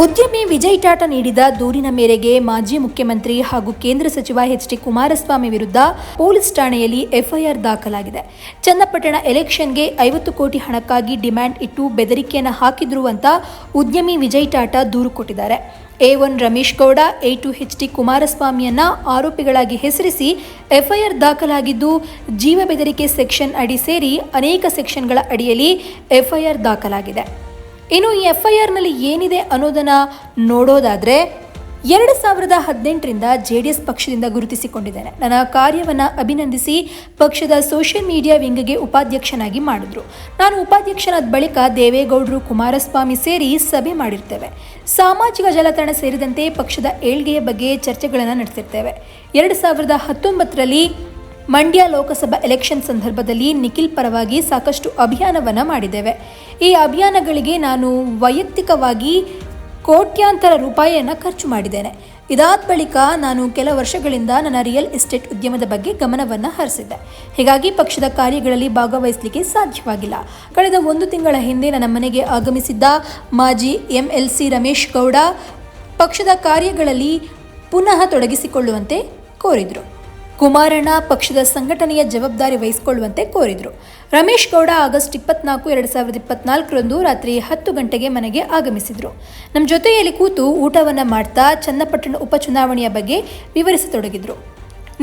ಉದ್ಯಮಿ ವಿಜಯ್ ಟಾಟಾ ನೀಡಿದ ದೂರಿನ ಮೇರೆಗೆ ಮಾಜಿ ಮುಖ್ಯಮಂತ್ರಿ ಹಾಗೂ ಕೇಂದ್ರ ಸಚಿವ ಎಚ್ ಡಿ ಕುಮಾರಸ್ವಾಮಿ ವಿರುದ್ಧ ಪೊಲೀಸ್ ಠಾಣೆಯಲ್ಲಿ ಎಫ್ಐಆರ್ ದಾಖಲಾಗಿದೆ. ಚನ್ನಪಟ್ಟಣ ಎಲೆಕ್ಷನ್ಗೆ ಐವತ್ತು ಕೋಟಿ ಹಣಕ್ಕಾಗಿ ಡಿಮ್ಯಾಂಡ್ ಇಟ್ಟು ಬೆದರಿಕೆಯನ್ನು ಹಾಕಿದ್ರು ಅಂತ ಉದ್ಯಮಿ ವಿಜಯ್ ಟಾಟಾ ದೂರು ಕೊಟ್ಟಿದ್ದಾರೆ. A one Ramesh Gowda, A two H D ಕುಮಾರಸ್ವಾಮಿಯನ್ನ ಆರೋಪಿಗಳಾಗಿ ಹೆಸರಿಸಿ ಎಫ್ಐಆರ್ ದಾಖಲಾಗಿದ್ದು, ಜೀವ ಬೆದರಿಕೆ ಸೆಕ್ಷನ್ ಅಡಿ ಸೇರಿ ಅನೇಕ ಸೆಕ್ಷನ್ಗಳ ಅಡಿಯಲ್ಲಿ ಎಫ್ಐಆರ್ ದಾಖಲಾಗಿದೆ. ಇನ್ನು ಈ ಎಫ್ಐಆರ್ನಲ್ಲಿ ಏನಿದೆ ಅನ್ನೋದನ್ನ ನೋಡೋದಾದ್ರೆ ಎರಡು ಸಾವಿರದ ಹದಿನೆಂಟರಿಂದ ಜೆ ಡಿ ಎಸ್ ಪಕ್ಷದಿಂದ ಗುರುತಿಸಿಕೊಂಡಿದ್ದೇನೆ. ನನ್ನ ಕಾರ್ಯವನ್ನು ಅಭಿನಂದಿಸಿ ಪಕ್ಷದ ಸೋಷಿಯಲ್ ಮೀಡಿಯಾ ವಿಂಗ್ಗೆ ಉಪಾಧ್ಯಕ್ಷನಾಗಿ ಮಾಡಿದ್ರು. ನಾನು ಉಪಾಧ್ಯಕ್ಷನಾದ ಬಳಿಕ ದೇವೇಗೌಡರು, ಕುಮಾರಸ್ವಾಮಿ ಸೇರಿ ಸಭೆ ಮಾಡಿರ್ತೇವೆ. ಸಾಮಾಜಿಕ ಜಾಲತಾಣ ಸೇರಿದಂತೆ ಪಕ್ಷದ ಏಳ್ಗೆಯ ಬಗ್ಗೆ ಚರ್ಚೆಗಳನ್ನು ನಡೆಸಿರ್ತೇವೆ. ಎರಡು ಸಾವಿರದ ಹತ್ತೊಂಬತ್ತರಲ್ಲಿ ಮಂಡ್ಯ ಲೋಕಸಭಾ ಎಲೆಕ್ಷನ್ ಸಂದರ್ಭದಲ್ಲಿ ನಿಖಿಲ್ ಪರವಾಗಿ ಸಾಕಷ್ಟು ಅಭಿಯಾನವನ್ನು ಮಾಡಿದ್ದೇವೆ. ಈ ಅಭಿಯಾನಗಳಿಗೆ ನಾನು ವೈಯಕ್ತಿಕವಾಗಿ ಕೋಟ್ಯಾಂತರ ರೂಪಾಯಿಯನ್ನು ಖರ್ಚು ಮಾಡಿದ್ದೇನೆ. ಇದಾದ ಬಳಿಕ ನಾನು ಕೆಲ ವರ್ಷಗಳಿಂದ ನನ್ನ ರಿಯಲ್ ಎಸ್ಟೇಟ್ ಉದ್ಯಮದ ಬಗ್ಗೆ ಗಮನವನ್ನು ಹರಿಸಿದ್ದೆ. ಹೀಗಾಗಿ ಪಕ್ಷದ ಕಾರ್ಯಗಳಲ್ಲಿ ಭಾಗವಹಿಸಲಿಕ್ಕೆ ಸಾಧ್ಯವಾಗಿಲ್ಲ. ಕಳೆದ ಒಂದು ತಿಂಗಳ ಹಿಂದೆ ನನ್ನ ಮನೆಗೆ ಆಗಮಿಸಿದ್ದ ಮಾಜಿ M L C Ramesh Gowda ಪಕ್ಷದ ಕಾರ್ಯಗಳಲ್ಲಿ ಪುನಃ ತೊಡಗಿಸಿಕೊಳ್ಳುವಂತೆ ಕೋರಿದರು. ಕುಮಾರಣ್ಣ ಪಕ್ಷದ ಸಂಘಟನೆಯ ಜವಾಬ್ದಾರಿ ವಹಿಸಿಕೊಳ್ಳುವಂತೆ ಕೋರಿದರು. ರಮೇಶ್ ಗೌಡ ಆಗಸ್ಟ್ ಇಪ್ಪತ್ನಾಲ್ಕು, ಎರಡು ಸಾವಿರದ ಇಪ್ಪತ್ನಾಲ್ಕರಂದು ರಾತ್ರಿ ಹತ್ತು ಗಂಟೆಗೆ ಮನೆಗೆ ಆಗಮಿಸಿದರು. ನಮ್ಮ ಜೊತೆಯಲ್ಲಿ ಕೂತು ಊಟವನ್ನು ಮಾಡ್ತಾ ಚನ್ನಪಟ್ಟಣ ಉಪಚುನಾವಣೆಯ ಬಗ್ಗೆ ವಿವರಿಸತೊಡಗಿದರು.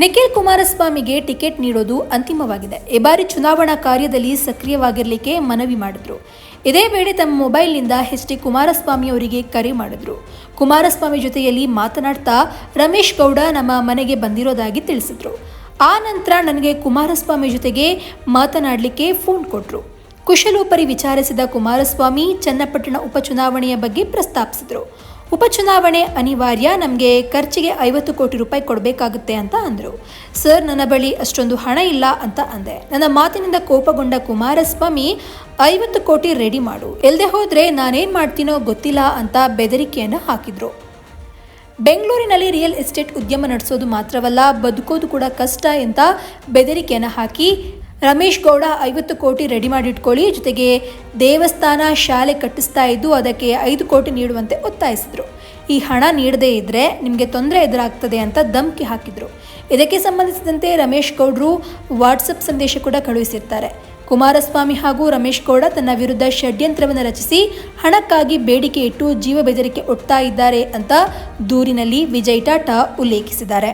ನಿಖಿಲ್ ಕುಮಾರಸ್ವಾಮಿಗೆ ಟಿಕೆಟ್ ನೀಡೋದು ಅಂತಿಮವಾಗಿದೆ. ಈ ಬಾರಿ ಚುನಾವಣಾ ಕಾರ್ಯದಲ್ಲಿ ಸಕ್ರಿಯವಾಗಿರಲಿಕ್ಕೆ ಮನವಿ ಮಾಡಿದ್ರು. ಇದೇ ವೇಳೆ ತಮ್ಮ ಮೊಬೈಲ್ನಿಂದ ಎಚ್ ಡಿ ಕುಮಾರಸ್ವಾಮಿ ಅವರಿಗೆ ಕರೆ ಮಾಡಿದ್ರು. ಕುಮಾರಸ್ವಾಮಿ ಜೊತೆಯಲ್ಲಿ ಮಾತನಾಡ್ತಾ ರಮೇಶ್ ಗೌಡ ನಮ್ಮ ಮನೆಗೆ ಬಂದಿರೋದಾಗಿ ತಿಳಿಸಿದ್ರು. ಆ ನಂತರ ನನಗೆ ಕುಮಾರಸ್ವಾಮಿ ಜೊತೆಗೆ ಮಾತನಾಡಲಿಕ್ಕೆ ಫೋನ್ ಕೊಟ್ಟರು ಕುಶಲೋಪರಿ ವಿಚಾರಿಸಿದ ಕುಮಾರಸ್ವಾಮಿ ಚನ್ನಪಟ್ಟಣ ಉಪಚುನಾವಣೆಯ ಬಗ್ಗೆ ಪ್ರಸ್ತಾಪಿಸಿದರು. ಉಪಚುನಾವಣೆ ಅನಿವಾರ್ಯ, ನಮಗೆ ಖರ್ಚಿಗೆ ಐವತ್ತು ಕೋಟಿ ರೂಪಾಯಿ ಕೊಡಬೇಕಾಗುತ್ತೆ ಅಂತ ಅಂದರು. ಸರ್, ನನ್ನ ಬಳಿ ಅಷ್ಟೊಂದು ಹಣ ಇಲ್ಲ ಅಂತ ಅಂದೆ. ನನ್ನ ಮಾತಿನಿಂದ ಕೋಪಗೊಂಡ ಕುಮಾರಸ್ವಾಮಿ, ಐವತ್ತು ಕೋಟಿ ರೆಡಿ ಮಾಡು. ಎಲ್ಲದೆ ಹೋದರೆ ನಾನೇನು ಮಾಡ್ತೀನೋ ಗೊತ್ತಿಲ್ಲ ಅಂತ ಬೆದರಿಕೆಯನ್ನು ಹಾಕಿದರು. ಬೆಂಗಳೂರಿನಲ್ಲಿ ರಿಯಲ್ ಎಸ್ಟೇಟ್ ಉದ್ಯಮ ನಡೆಸೋದು ಮಾತ್ರವಲ್ಲ, ಬದುಕೋದು ಕೂಡ ಕಷ್ಟ ಅಂತ ಬೆದರಿಕೆಯನ್ನು ಹಾಕಿ ರಮೇಶ್ ಗೌಡ ಐವತ್ತು ಕೋಟಿ ರೆಡಿ ಮಾಡಿಟ್ಕೊಳ್ಳಿ. ಜೊತೆಗೆ ದೇವಸ್ಥಾನ ಶಾಲೆ ಕಟ್ಟಿಸ್ತಾ ಇದ್ದು ಅದಕ್ಕೆ ಐದು ಕೋಟಿ ನೀಡುವಂತೆ ಒತ್ತಾಯಿಸಿದರು. ಈ ಹಣ ನೀಡದೇ ಇದ್ದರೆ ನಿಮಗೆ ತೊಂದರೆ ಎದುರಾಗ್ತದೆ ಅಂತ ಧಮಕಿ ಹಾಕಿದರು. ಇದಕ್ಕೆ ಸಂಬಂಧಿಸಿದಂತೆ ರಮೇಶ್ ಗೌಡರು ವಾಟ್ಸಪ್ ಸಂದೇಶ ಕೂಡ ಕಳುಹಿಸಿರ್ತಾರೆ. ಕುಮಾರಸ್ವಾಮಿ ಹಾಗೂ ರಮೇಶ್ ಗೌಡ ತನ್ನ ವಿರುದ್ಧ ಷಡ್ಯಂತ್ರವನ್ನು ರಚಿಸಿ ಹಣಕ್ಕಾಗಿ ಬೇಡಿಕೆ ಇಟ್ಟು ಜೀವ ಬೆದರಿಕೆ ಒಡ್ತಾ ಇದ್ದಾರೆ ಅಂತ ದೂರಿನಲ್ಲಿ ವಿಜಯ್ ಟಾಟಾ ಉಲ್ಲೇಖಿಸಿದ್ದಾರೆ.